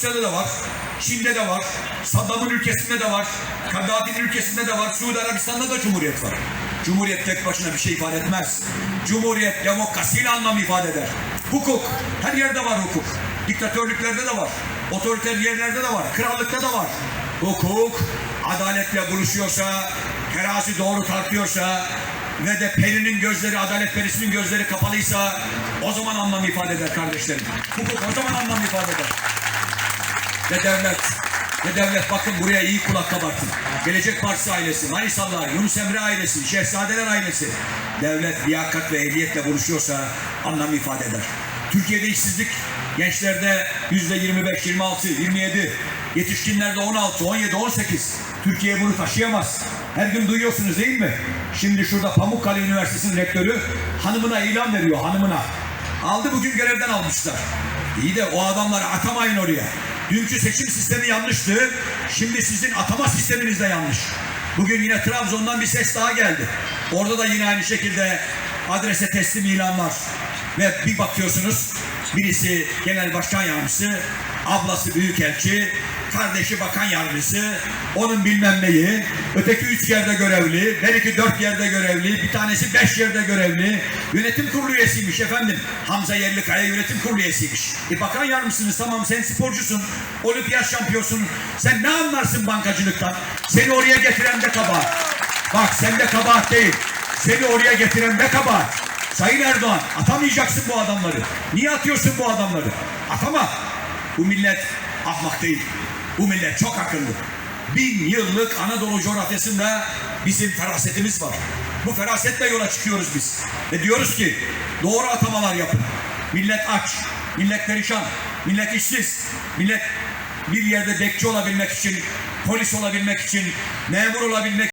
Rusya'da da var, Çin'de de var, Saddam'ın ülkesinde de var, Kaddafi'nin ülkesinde de var, Suudi Arabistan'da da Cumhuriyet var. Cumhuriyet tek başına bir şey ifade etmez. Cumhuriyet demokrasiyle anlam ifade eder. Hukuk, her yerde var hukuk. Diktatörlüklerde de var, otoriter yerlerde de var, krallıkta da var. Hukuk, adaletle buluşuyorsa, terazi doğru tartıyorsa ve de perinin gözleri, adalet perisinin gözleri kapalıysa o zaman anlam ifade eder kardeşlerim. Hukuk o zaman anlam ifade eder. Ve devlet, ve devlet bakın buraya iyi kulak kabartın. Gelecek Partisi ailesi, Manisalılar, Yunus Emre ailesi, Şehzadeler ailesi. Devlet liyakat ve ehliyetle buluşuyorsa anlam ifade eder. Türkiye'de işsizlik gençlerde yüzde 25, 26, 27, yetişkinlerde 16, 17, 18. Türkiye bunu taşıyamaz. Her gün duyuyorsunuz değil mi? Şimdi şurada Pamukkale Üniversitesi'nin rektörü hanımına ilan veriyor hanımına. Aldı bugün görevden almışlar. İyi de o adamları atamayın oraya. Dünkü seçim sistemi yanlıştı. Şimdi sizin atama sisteminiz de yanlış. Bugün yine Trabzon'dan bir ses daha geldi. Orada da yine aynı şekilde adrese teslim ilan var. Ve bir bakıyorsunuz birisi genel başkan yardımcısı, ablası büyükelçi, kardeşi bakan yardımcısı, onun bilmem neyi, öteki üç yerde görevli, belki dört yerde görevli, bir tanesi beş yerde görevli, yönetim kurulu üyesiymiş efendim. Hamza Yerlikaya yönetim kurulu üyesiymiş. E bakan yardımcısınız tamam sen sporcusun, olimpiyat şampiyosun, sen ne anlarsın bankacılıktan? Seni oraya getiren de kabahat. Bak sende kabahat değil, seni oraya getiren de kabahat. Sayın Erdoğan atamayacaksın bu adamları. Niye atıyorsun bu adamları? Atama. Bu millet ahmak değil. Bu millet çok akıllı. Bin yıllık Anadolu coğrafyasında bizim ferasetimiz var. Bu ferasetle yola çıkıyoruz biz. Ve diyoruz ki doğru atamalar yapın. Millet aç, millet perişan, millet işsiz, millet bir yerde bekçi olabilmek için, polis olabilmek için, memur olabilmek